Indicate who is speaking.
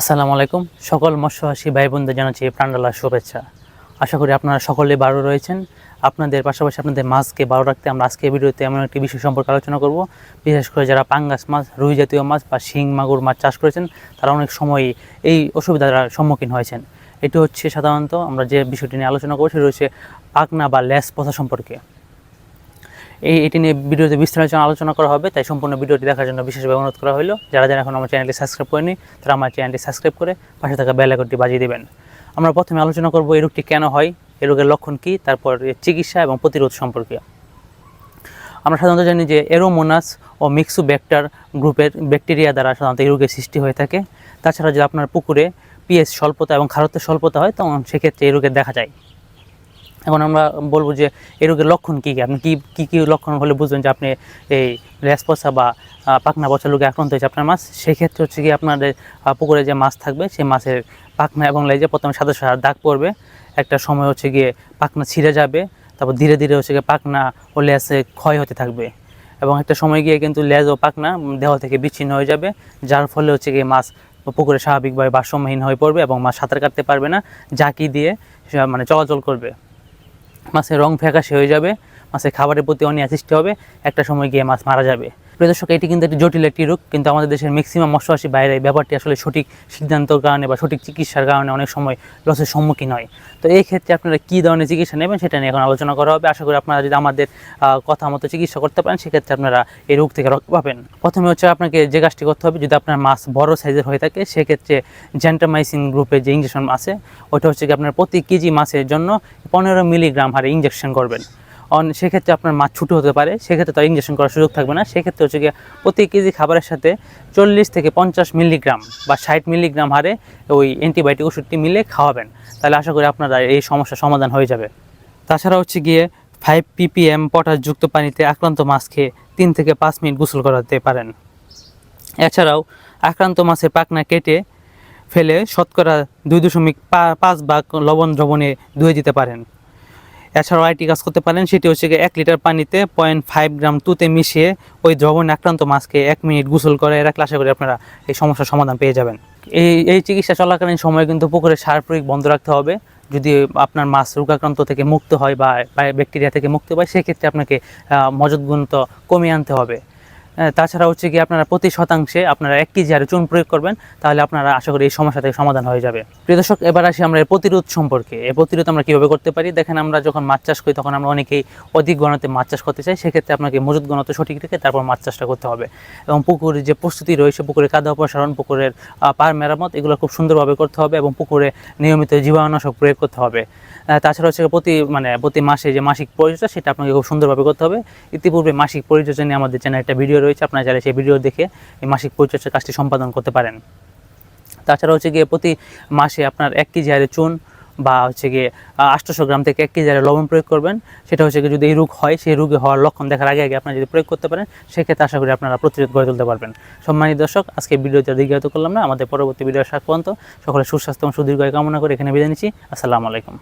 Speaker 1: আসসালামু আলাইকুম। সকল মৎস্যহাসী ভাই বোনদের জানাচ্ছি প্রাণডালার শুভেচ্ছা। আশা করি আপনারা সকলে বারো রয়েছেন। আপনাদের পাশাপাশি আপনাদের মাছকে বারো রাখতে আমরা আজকে ভিডিওতে এমন একটি বিষয় সম্পর্কে আলোচনা করব। বিশেষ করে যারা পাঙ্গাস মাছ, রুই জাতীয় মাছ বা শিং, মাগুর মাছ চাষ করেছেন, তারা অনেক সময় এই অসুবিধার সম্মুখীন হয়েছেন। এটি হচ্ছে সাধারণত আমরা যে বিষয়টি নিয়ে আলোচনা করব, সেটি হচ্ছে পাকনা বা ল্যাস পথা সম্পর্কে। এই এটি নিয়ে ভিডিওতে বিস্তারিত আলোচনা করা হবে, তাই সম্পূর্ণ ভিডিওটি দেখার জন্য বিশেষভাবে অনুরোধ করা হলো যারা যারা এখন আমার চ্যানেলটি সাবস্ক্রাইব করেনি তারা আমার চ্যানেলটি সাবস্ক্রাইব করে পাশে থাকা বেল আইকনটি বাজিয়ে দেবেন। আমরা প্রথমে আলোচনা করব এই রোগটি কেন হয়, এই রোগের লক্ষণ কী, তারপর চিকিৎসা এবং প্রতিরোধ সম্পর্কে আমরা সাধারণত জানি যে এরোমোনাস ও মিক্সু ব্যাক্টার গ্রুপের ব্যাকটেরিয়া দ্বারা সাধারণত এই রোগের সৃষ্টি হয়ে থাকে। তাছাড়া যদি আপনার পুকুরে পিএস স্বল্পতা এবং খারত্বের স্বল্পতা হয়, তখন সেক্ষেত্রে এই রোগের দেখা যায়। এখন আমরা বলব যে এই রোগের লক্ষণ কী কী? আপনি কী কী কী লক্ষণ হলে বুঝবেন যে আপনি এই র্যাসপসা বা পাখনা পচা রোগে আক্রান্ত হয়েছে আপনার মাছ? সেক্ষেত্রে হচ্ছে কি আপনাদের পুকুরে যে মাছ থাকবে, সেই মাছের পাখনা এবং লেজে প্রথমে সাদা সাদা দাগ পড়বে। একটা সময় হচ্ছে গিয়ে পাখনা ছিঁড়ে যাবে, তারপর ধীরে ধীরে হচ্ছে গিয়ে পাখনা ও লেজে ক্ষয় হতে থাকবে। এবং একটা সময় গিয়ে কিন্তু লেজ ও পাখনা দেহ থেকে বিচ্ছিন্ন হয়ে যাবে, যার ফলে হচ্ছে গিয়ে মাছ পুকুরে স্বাভাবিকভাবে ভারসাম্যহীন হয়ে পড়বে এবং মাছ সাঁতার কাটতে পারবে না জাকি দিয়ে মানে চলাচল করবে। মাছের রং ফ্যাকাশে হয়ে যাবে, মাছের খাবারের প্রতি সৃষ্টি হবে, একটা সময় গিয়ে মাছ মারা যাবে। প্রিয় দর্শক এটি কিন্তু একটি জটিল একটি রোগ, কিন্তু আমাদের দেশের ম্যাক্সিমাম মৎস্যবাসী বাইরে ব্যাপারটি আসলে সঠিক সিদ্ধান্তর কারণে বা সঠিক চিকিৎসার কারণে অনেক সময় লসের সম্মুখীন হয়। তো এই ক্ষেত্রে আপনারা কী ধরনের চিকিৎসা নেবেন সেটা নিয়ে এখন আলোচনা করা হবে। আশা করি আপনারা যদি আমাদের কথা মতো চিকিৎসা করতে পারেন, সেক্ষেত্রে আপনারা এই রোগ থেকে রক্ষা পাবেন। প্রথমে হচ্ছে আপনাকে যে কাজটি করতে হবে, যদি আপনার মাছ বড় সাইজের হয়ে থাকে, সেক্ষেত্রে জেন্টামাইসিন গ্রুপের যে ইঞ্জেকশন আছে ওটা হচ্ছে কি আপনার প্রতি কেজি মাছের জন্য পনেরো মিলিগ্রাম হারে ইঞ্জেকশন করবেন। অন, সেক্ষেত্রে আপনার মাছ ছোটো হতে পারে, সেক্ষেত্রে তার ইঞ্জেকশন করার সুযোগ থাকবে না। সেক্ষেত্রে হচ্ছে গিয়ে প্রতি কেজি খাবারের সাথে চল্লিশ থেকে পঞ্চাশ মিলিগ্রাম বা ষাট মিলিগ্রাম হারে ওই অ্যান্টিবায়োটিক ওষুধটি মিলে খাওয়াবেন। তাহলে আশা করি আপনারা এই সমস্যার সমাধান হয়ে যাবে। তাছাড়া হচ্ছে গিয়ে ফাইভ পিপিএম পটাশযুক্ত পানিতে আক্রান্ত মাছ খেয়ে তিন থেকে পাঁচ মিনিট গোসল করাতে পারেন। এছাড়াও আক্রান্ত মাছের পাখনা কেটে ফেলে শতকরা দুই দশমিক পাঁচ ভাগ লবণ দ্রবণে ধুয়ে দিতে পারেন। এছাড়াও আরেকটি কাজ করতে পারেন সেটি হচ্ছে এক লিটার পানিতে পয়েন্ট ফাইভ গ্রাম তুতে মিশিয়ে ওই দ্রবণ আক্রান্ত মাছকে এক মিনিট গোসল করে এরা ক্লাসে করে আপনারা এই সমস্যার সমাধান পেয়ে যাবেন। এই এই চিকিৎসা চলাকালীন সময় কিন্তু পুকুরে সার প্রয়োগ বন্ধ রাখতে হবে। যদি আপনার মাছ রোগাক্রান্ত থেকে মুক্ত হয় বা ব্যাকটেরিয়া থেকে মুক্ত হয় সেক্ষেত্রে আপনাকে আহ, মজুদ গুণ তো কমিয়ে আনতে হবে। তাছাড়া হচ্ছে কি আপনারা প্রতি শতাংশে আপনারা এক কেজি হারে চুন প্রয়োগ করবেন, তাহলে আপনারা আশা করি এই সমস্যা থেকে সমাধান হয়ে যাবে। প্রিয় দর্শক, এবার আসি আমরা প্রতিরোধ সম্পর্কে। এই প্রতিরোধ আমরা কীভাবে করতে পারি? দেখেন, আমরা যখন মাছ চাষ করি, তখন আমরা অনেকেই অধিক গণতে মাছ চাষ করতে চাই, সেক্ষেত্রে আপনাকে মজুদ গণতে সঠিক রেখে তারপর মাছ চাষটা করতে হবে। এবং পুকুরের যে প্রস্তুতি রয়েছে, পুকুরে কাদা অপসারণ, পুকুরের পার মেরামত, এগুলো খুব সুন্দরভাবে করতে হবে এবং পুকুরে নিয়মিত জীবাণুনাশক প্রয়োগ করতে হবে। তাছাড়া হচ্ছে প্রতি মানে প্রতি মাসে যে মাসিক পরিচর্যা সেটা আপনাকে খুব সুন্দরভাবে করতে হবে। ইতিপূর্বে মাসিক পরিচর্যা নিয়ে আমাদের চ্যানেলে একটা ভিডিও রয়েছে, আপনারা চাইলে সেই ভিডিও দেখে এই মাসিক পরিচর্যার কাজটি সম্পাদন করতে পারেন। তাছাড়া হচ্ছে গিয়ে প্রতি মাসে আপনার এক কেজি হারে চুন বা হচ্ছে গিয়ে আটশোশো গ্রাম থেকে এক কেজি হারে লবণ প্রয়োগ করবেন। সেটা হচ্ছে গিয়ে যদি এই রোগ হয়, সেই রোগে হওয়ার লক্ষণ দেখার আগে আগে আপনারা যদি প্রয়োগ করতে পারেন, সেক্ষেত্রে আশা করি আপনারা প্রতিরোধ গড়ে তুলতে পারবেন। সম্মানিত দর্শক, আজকে ভিডিওতে দীর্ঘায়িত করলাম না। আমাদের পরবর্তী ভিডিও পর্যন্ত সকলে সুস্বাস্থ্য এবং সুদীর্ঘ কামনা করে এখানে বিদায় নিচ্ছি। আসসালামু আলাইকুম।